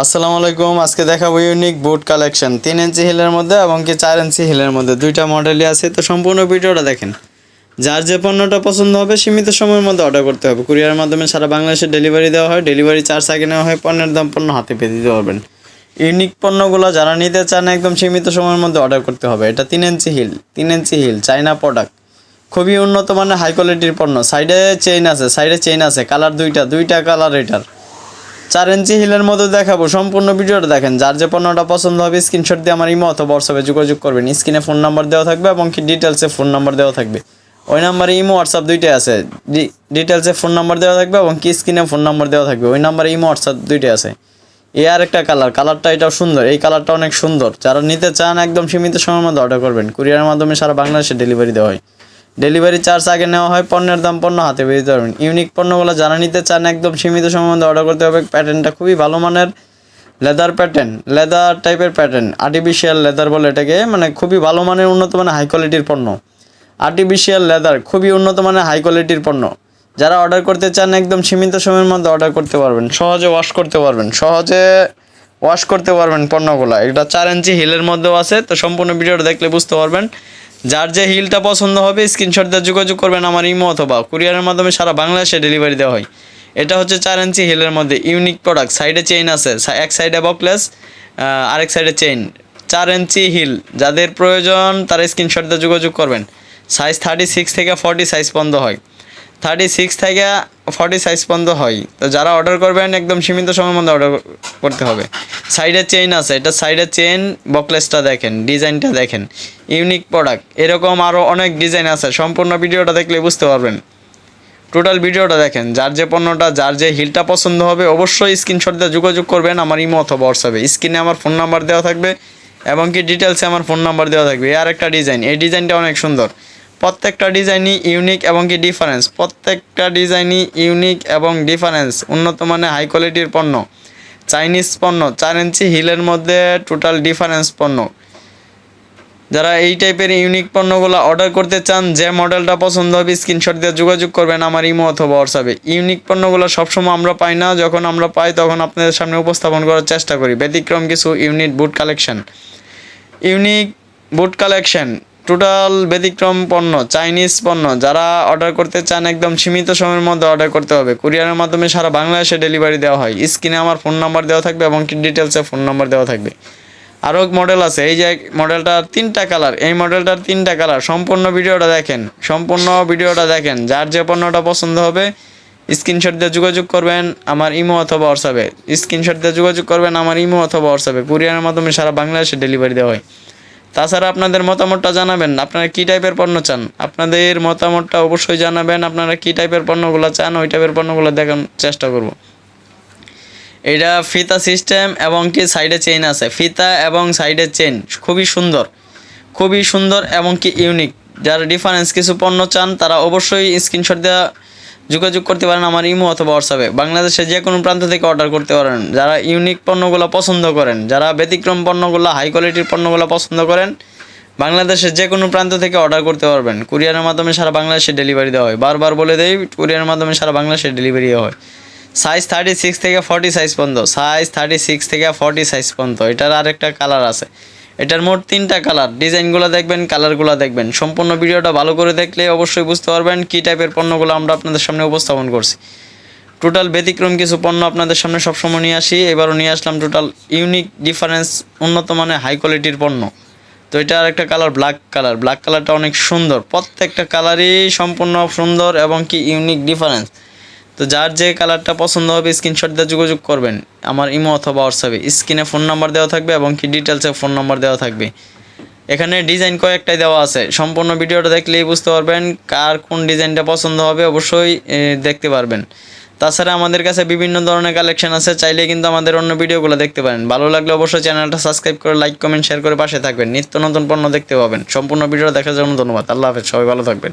আসসালামু আলাইকুম। আজকে দেখাবো ইউনিক বুট কালেকশন তিন ইঞ্চি হিলের মধ্যে এবং কি চার ইঞ্চি হিলের মধ্যে। দুইটা মডেলই আছে। তো সম্পূর্ণ ভিডিওটা দেখেন। যার যে পণ্যটা পছন্দ হবে, সীমিত সময়ের মধ্যে অর্ডার করতে হবে। কুরিয়ারের মাধ্যমে সারা বাংলাদেশে ডেলিভারি দেওয়া হয়। ডেলিভারি চার্জ আগে নেওয়া হয়। পণ্যের দাম পণ্য হাতে পেয়ে দিতে পারবেন। ইউনিক পণ্যগুলো যারা নিতে চান, একদম সীমিত সময়ের মধ্যে অর্ডার করতে হবে। এটা তিন ইঞ্চি হিল তিন ইঞ্চি হিল চাইনা প্রোডাক্ট খুবই উন্নত মানের হাই কোয়ালিটির পণ্য। সাইডে চেইন আছে সাইডে চেইন আছে। কালার দুইটা দুইটা কালার এটার। চার ইঞ্চি হিলের মধ্যে দেখাবো সম্পূর্ণ ভিডিওটা দেখেন। যার যে পণ্যটা পছন্দ হবে স্ক্রিনশট দিয়ে আমার ইমো অথবা হোয়াটসঅ্যাপে যোগাযোগ করবেন। স্ক্রিনে ফোন নাম্বার দেওয়া থাকবে এবং কি ডিটেলসে ফোন নাম্বার দেওয়া থাকবে। ওই নাম্বারে ইমো হোয়াটসঅ্যাপ দুইটাই আছে। ডিটেলসে ফোন নাম্বার দেওয়া থাকবে এবং কি স্ক্রিনে ফোন নাম্বার দেওয়া থাকবে। ওই নাম্বারে ইমো হোয়াটসঅ্যাপ দুইটাই আছে। এ আর একটা কালার কালারটা এটাও সুন্দর। এই কালারটা অনেক সুন্দর। যারা নিতে চান, একদম সীমিত সময়ের মধ্যে অর্ডার করবেন। কুরিয়ারের মাধ্যমে সারা বাংলাদেশে ডেলিভারি দেওয়া হয়। ডেলিভারি চার্জ আগে নেওয়া হয় পণ্যের দাম পণ্য হাতে দিতে পারবেন ইউনিক পণ্যগুলো যারা নিতে চান, একদম সীমিত সময়ের মধ্যে অর্ডার করতে হবে। প্যাটার্নটা খুবই ভালো মানের। লেদার প্যাটার্ন লেদার টাইপের প্যাটার্ন আর্টিফিশিয়াল লেদার বলে এটাকে মানে খুবই ভালো মানের, উন্নত মানের হাই কোয়ালিটির পণ্য। আর্টিফিশিয়াল লেদার খুবই উন্নত মানের হাই কোয়ালিটির পণ্য। যারা অর্ডার করতে চান, একদম সীমিত সময়ের মধ্যে অর্ডার করতে পারবেন। সহজে ওয়াশ করতে পারবেন। সহজে ওয়াশ করতে পারবেন পণ্যগুলো। এটা চার ইঞ্চি হিলের মধ্যেও আছে, তো সম্পূর্ণ ভিডিওটা দেখলে বুঝতে পারবেন। যার যে হিলটা পছন্দ হবে স্ক্রিনশট দিয়ে যোগাযোগ করবেন আমার ইমো অথবা কুরিয়ারের মাধ্যমে সারা বাংলাদেশে ডেলিভারি দেওয়া হয়। এটা হচ্ছে চার ইঞ্চি হিলের মধ্যে ইউনিক প্রোডাক্ট সাইডে চেইন আছে এক সাইডে বকলেস আরেক সাইডে চেইন চার ইঞ্চি হিল, যাদের প্রয়োজন তারা স্ক্রিনশট দিয়ে যোগাযোগ করবেন। সাইজ থার্টি সিক্স থেকে ফর্টি সাইজ পর্যন্ত হয়। থার্টি সিক্স থেকে ফর্টি সাইজ পর্যন্ত হয়। তো যারা অর্ডার করবেন, একদম সীমিত সময়ের মধ্যে অর্ডার করতে হবে। সাইডে চেইন আছে, এটা সাইডে চেইন বকলেসটা দেখেন ডিজাইনটা দেখেন। ইউনিক প্রোডাক্ট এরকম আরও অনেক ডিজাইন আছে। সম্পূর্ণ ভিডিওটা দেখলে বুঝতে পারবেন। টোটাল ভিডিওটা দেখেন, যার যে পণ্যটা, যার যে হিলটা পছন্দ হবে, অবশ্যই স্ক্রিনশট দিয়ে যোগাযোগ করবেন আমার ইমো অথবা হোয়াটসঅ্যাপে স্ক্রিনে আমার ফোন নাম্বার দেওয়া থাকবে, এবং কি ডিটেলসে আমার ফোন নাম্বার দেওয়া থাকবে। আর একটা ডিজাইন এই ডিজাইনটা অনেক সুন্দর। প্রত্যেকটা ডিজাইনই ইউনিক এবং কি ডিফারেন্স প্রত্যেকটা ডিজাইনই ইউনিক এবং ডিফারেন্স উন্নত মানের হাই কোয়ালিটির পণ্য। চাইনিজ পণ্য, চার ইঞ্চি হিলের মধ্যে টোটাল ডিফারেন্স পণ্য। যারা এই টাইপের ইউনিক পণ্যগুলো অর্ডার করতে চান, যে মডেলটা পছন্দ হবে স্ক্রিনশট দিয়ে যোগাযোগ করবেন আমার ইমো অথবা হোয়াটসঅ্যাপে ইউনিক পণ্যগুলো সবসময় আমরা পাই না, যখন আমরা পাই তখন আপনাদের সামনে উপস্থাপন করার চেষ্টা করি। ব্যতিক্রম কিছু unit boot collection unique boot collection total ব্যতিক্রম পণ্য, চাইনিজ পণ্য, যারা অর্ডার করতে চান একদম সীমিত সময়ের মধ্যে অর্ডার করতে হবে। কুরিয়ারের মাধ্যমে সারা বাংলাদেশে ডেলিভারি দেওয়া হয়। স্ক্রিনে আমার ফোন নাম্বার দেওয়া থাকবে এবং ডিটেলসে ফোন নাম্বার দেওয়া থাকবে। আরও মডেল আছে, এই যে মডেলটার তিনটা কালার এই মডেলটার তিনটা কালার সম্পূর্ণ ভিডিওটা দেখেন, সম্পূর্ণ ভিডিওটা দেখেন। যার যে পণ্যটা পছন্দ হবে স্ক্রিনশট দিয়ে যোগাযোগ করবেন আমার ইমো অথবা হোয়াটসঅ্যাপে। স্ক্রিনশট দিয়ে যোগাযোগ করবেন আমার ইমো অথবা হোয়াটসঅ্যাপে। কুরিয়ারের মাধ্যমে সারা বাংলাদেশে ডেলিভারি দেওয়া হয়। তাছাড়া আপনাদের মতামতটা জানাবেন। আপনারা কী টাইপের পণ্য চান? আপনাদের মতামতটা অবশ্যই জানাবেন। আপনারা কী টাইপের পণ্যগুলো চান, ওই টাইপের পণ্যগুলো দেখার চেষ্টা করব। এটা ফিতা সিস্টেম এবং কি সাইডে চেইন আছে। ফিতা এবং সাইডে চেইন খুবই সুন্দর। খুবই সুন্দর এবং কি ইউনিক যারা ডিফারেন্স কিছু পণ্য চান, তারা অবশ্যই স্ক্রিনশট দেওয়া যোগাযোগ করতে পারেন আমার ইমো অথবা হোয়াটসঅ্যাপে। বাংলাদেশে যে কোনো প্রান্ত থেকে অর্ডার করতে পারেন। যারা ইউনিক পণ্যগুলো পছন্দ করেন, যারা ব্যতিক্রম পণ্যগুলো হাই কোয়ালিটির পণ্যগুলো পছন্দ করেন, বাংলাদেশের যে কোনো প্রান্ত থেকে অর্ডার করতে পারবেন। কুরিয়ারের মাধ্যমে সারা বাংলাদেশে ডেলিভারি দেওয়া হয়। বারবার বলে দেই, কুরিয়ারের মাধ্যমে সারা বাংলাদেশে ডেলিভারি হয়। সাইজ থার্টি সিক্স থেকে ফর্টি সাইজ পর্যন্ত। সাইজ থার্টি সিক্স থেকে ফর্টি সাইজ পর্যন্ত। এটার আরেকটা কালার আছে। এটার মোট তিনটা কালার। ডিজাইনগুলো দেখবেন, কালারগুলো দেখবেন। সম্পূর্ণ ভিডিওটা ভালো করে দেখলে অবশ্যই বুঝতে পারবেন কী টাইপের পণ্যগুলো আমরা আপনাদের সামনে উপস্থাপন করছি। টোটাল ব্যতিক্রম কিছু পণ্য আপনাদের সামনে সবসময় নিয়ে আসি। এবারও নিয়ে আসলাম টোটাল ইউনিক ডিফারেন্স উন্নত মানের হাই কোয়ালিটির পণ্য। তো এটা আর একটা কালার ব্ল্যাক কালার। ব্ল্যাক কালারটা অনেক সুন্দর। প্রত্যেকটা কালারই সম্পূর্ণ সুন্দর এবং কি ইউনিক ডিফারেন্স তো যার যে কালারটা পছন্দ হবে স্ক্রিনশট দিয়ে যোগাযোগ করবেন। আমার ইমো অথবা হোয়াটসঅ্যাপে। স্ক্রিনে ফোন নাম্বার দেওয়া থাকবে এবং কি ডিটেলসে ফোন নাম্বার দেওয়া থাকবে। এখানে ডিজাইন কয়েকটাই দেওয়া আছে। সম্পূর্ণ ভিডিওটা দেখলেই বুঝতে পারবেন কার কোন ডিজাইনটা পছন্দ হবে, অবশ্যই দেখতে পারবেন। তাছাড়া আমাদের কাছে বিভিন্ন ধরনের কালেকশন আছে, চাইলে কিন্তু আমাদের অন্য ভিডিওগুলো দেখতে পারেন। ভালো লাগলে অবশ্যই চ্যানেলটা সাবস্ক্রাইব করে লাইক কমেন্ট শেয়ার করে পাশে থাকবেন। নিত্য নতুন পণ্য দেখতে পাবেন। সম্পূর্ণ ভিডিওটা দেখার জন্য ধন্যবাদ। আল্লাহ হাফেজ। সবাই ভালো থাকবেন।